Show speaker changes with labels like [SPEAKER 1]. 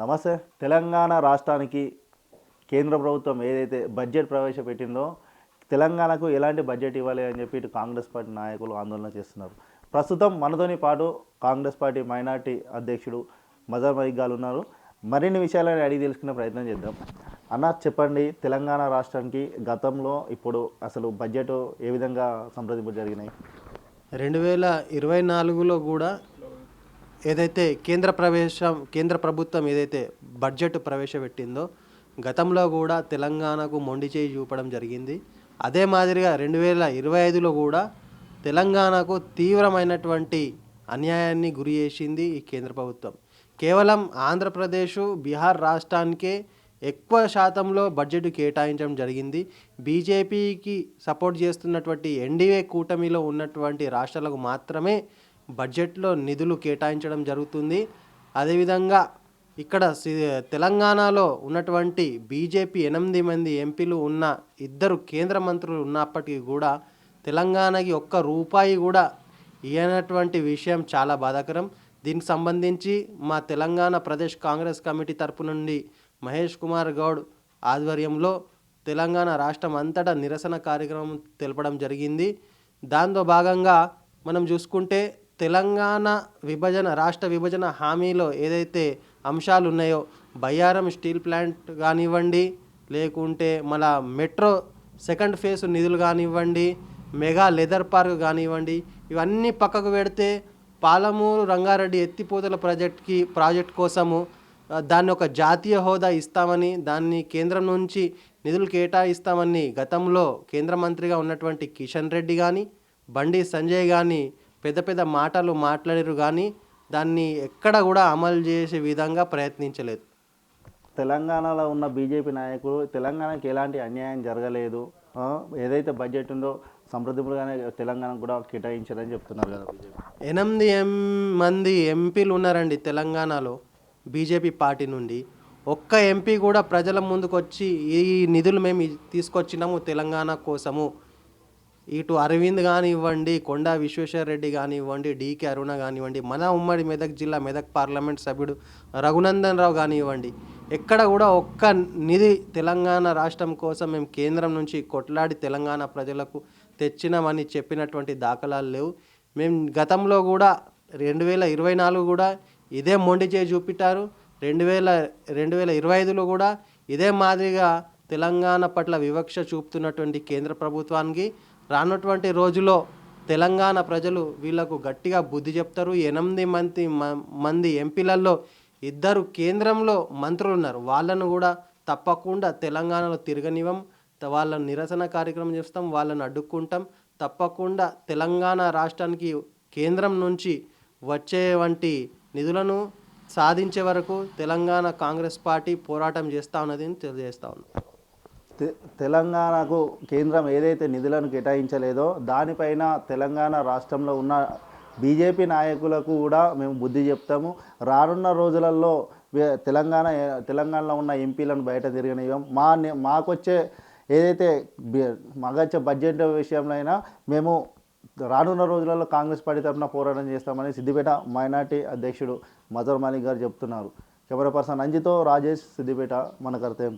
[SPEAKER 1] నమస్తే. తెలంగాణ రాష్ట్రానికి కేంద్ర ప్రభుత్వం ఏదైతే బడ్జెట్ ప్రవేశపెట్టిందో తెలంగాణకు ఎలాంటి బడ్జెట్ ఇవ్వాలి అని చెప్పి ఇటు కాంగ్రెస్ పార్టీ నాయకులు ఆందోళన చేస్తున్నారు. ప్రస్తుతం మనతోని పాటు కాంగ్రెస్ పార్టీ మైనార్టీ అధ్యక్షుడు మజర్ మలిక్ గారు ఉన్నారు. మరిన్ని విషయాలని అడిగి తెలుసుకునే ప్రయత్నం చేద్దాం. అన్న చెప్పండి. తెలంగాణ రాష్ట్రానికి గతంలో ఇప్పుడు అసలు బడ్జెట్ ఏ విధంగా సంప్రదింపులు జరిగినాయి?
[SPEAKER 2] రెండు వేల ఇరవై నాలుగులో కూడా ఏదైతే కేంద్ర ప్రవేశం కేంద్ర ప్రభుత్వం ఏదైతే బడ్జెట్ ప్రవేశపెట్టిందో గతంలో కూడా తెలంగాణకు మొండి చేయి చూపడం జరిగింది. అదే మాదిరిగా రెండు వేల ఇరవై ఐదులో కూడా తెలంగాణకు తీవ్రమైనటువంటి అన్యాయాన్ని గురి చేసింది ఈ కేంద్ర ప్రభుత్వం. కేవలం ఆంధ్రప్రదేశ్ బీహార్ రాష్ట్రానికే ఎక్కువ శాతంలో బడ్జెట్ కేటాయించడం జరిగింది. బీజేపీకి సపోర్ట్ చేస్తున్నటువంటి ఎన్డీఏ కూటమిలో ఉన్నటువంటి రాష్ట్రాలకు మాత్రమే బడ్జెట్లో నిధులు కేటాయించడం జరుగుతుంది. అదేవిధంగా ఇక్కడ సి- తెలంగాణలో ఉన్నటువంటి బీజేపీ ఎనిమిది మంది ఎంపీలు ఉన్న ఇద్దరు కేంద్ర మంత్రులు ఉన్నప్పటికీ కూడా తెలంగాణకి ఒక్క రూపాయి కూడా ఇవ్వనటువంటి విషయం చాలా బాధాకరం. దీనికి సంబంధించి మా తెలంగాణ ప్రదేశ్ కాంగ్రెస్ కమిటీ తరపు నుండి మహేష్ కుమార్ గౌడ్ ఆధ్వర్యంలో తెలంగాణ రాష్ట్రం అంతటా నిరసన కార్యక్రమం తెలపడం జరిగింది. దాంతో భాగంగా మనం చూసుకుంటే తెలంగాణ విభజన రాష్ట్ర విభజన హామీలో ఏదైతే అంశాలు ఉన్నాయో బయ్యారం స్టీల్ ప్లాంట్ కానివ్వండి లేకుంటే మన మెట్రో సెకండ్ ఫేజ్ నిధులు కానివ్వండి మెగా లెదర్ పార్క్ కానివ్వండి ఇవన్నీ పక్కకు పెడితే పాలమూరు రంగారెడ్డి ఎత్తిపోతల ప్రాజెక్ట్కి ప్రాజెక్ట్ కోసము దాన్ని ఒక జాతీయ హోదా ఇస్తామని దాన్ని కేంద్రం నుంచి నిధులు కేటాయిస్తామని గతంలో కేంద్ర మంత్రిగా ఉన్నటువంటి కిషన్ రెడ్డి కానీ బండి సంజయ్ కానీ పెద్ద పెద్ద మాటలు మాట్లాడారు కానీ దాన్ని ఎక్కడ కూడా అమలు చేసే విధంగా ప్రయత్నించలేదు.
[SPEAKER 1] తెలంగాణలో ఉన్న బీజేపీ నాయకులు తెలంగాణకి ఎలాంటి అన్యాయం జరగలేదు ఏదైతే బడ్జెట్ ఉందో సంప్రదింపులుగానే తెలంగాణకు కూడా కేటాయించారని చెప్తున్నారు కదా బీజేపీ.
[SPEAKER 2] ఎనిమిది ఎం మంది ఎంపీలు ఉన్నారండి తెలంగాణలో బీజేపీ పార్టీ నుండి. ఒక్క ఎంపీ కూడా ప్రజల ముందుకు వచ్చి ఈ నిధులు మేము తీసుకొచ్చినాము తెలంగాణ కోసము. ఇటు అరవింద్ కానివ్వండి కొండా విశ్వేశ్వర రెడ్డి కానివ్వండి డీకే అరుణ కానివ్వండి మన ఉమ్మడి మెదక్ జిల్లా మెదక్ పార్లమెంట్ సభ్యుడు రఘునందన్ రావు కానివ్వండి ఎక్కడ కూడా ఒక్క నిధి తెలంగాణ రాష్ట్రం కోసం మేము కేంద్రం నుంచి కొట్లాడి తెలంగాణ ప్రజలకు తెచ్చినామని చెప్పినటువంటి దాఖలాలు లేవు. మేము గతంలో కూడా రెండు వేల ఇరవై నాలుగు కూడా ఇదే మొండి చేయి చూపిటారు. రెండు వేల రెండు వేల ఇరవై ఐదులో కూడా ఇదే మాదిరిగా తెలంగాణ పట్ల వివక్ష చూపుతున్నటువంటి కేంద్ర ప్రభుత్వానికి రానటువంటి రోజుల్లో తెలంగాణ ప్రజలు వీళ్ళకు గట్టిగా బుద్ధి చెప్తారు. ఎనిమిది మంది మ- మంది ఎంపీలలో ఇద్దరు కేంద్రంలో మంత్రులు ఉన్నారు. వాళ్ళను కూడా తప్పకుండా తెలంగాణలో తిరగనివ్వం. వాళ్ళ నిరసన కార్యక్రమం చేస్తాం వాళ్ళని అడ్డుకుంటాం. తప్పకుండా తెలంగాణ రాష్ట్రానికి కేంద్రం నుంచి వచ్చే వంటి నిధులను సాధించే వరకు తెలంగాణ కాంగ్రెస్ పార్టీ పోరాటం చేస్తా ఉన్నది తెలియజేస్తా ఉన్నాం.
[SPEAKER 1] తెలంగాణకు కేంద్రం ఏదైతే నిధులను కేటాయించలేదో దానిపైన తెలంగాణ రాష్ట్రంలో ఉన్న బీజేపీ నాయకులకు కూడా మేము బుద్ధి చెప్తాము. రానున్న రోజులలో తెలంగాణ తెలంగాణలో ఉన్న ఎంపీలను బయట తిరగనివ్వం. మా మాకొచ్చే ఏదైతే మాకొచ్చే బడ్జెట్ విషయంలో అయినా మేము రానున్న రోజులలో కాంగ్రెస్ పార్టీ తరఫున పోరాటం చేస్తామని సిద్దిపేట మైనార్టీ అధ్యక్షుడు మజర్ మాలిక్ గారు చెప్తున్నారు. కెమెరా పర్సన్ అంజితో రాజేష్ సిద్దిపేట మన కర్తేం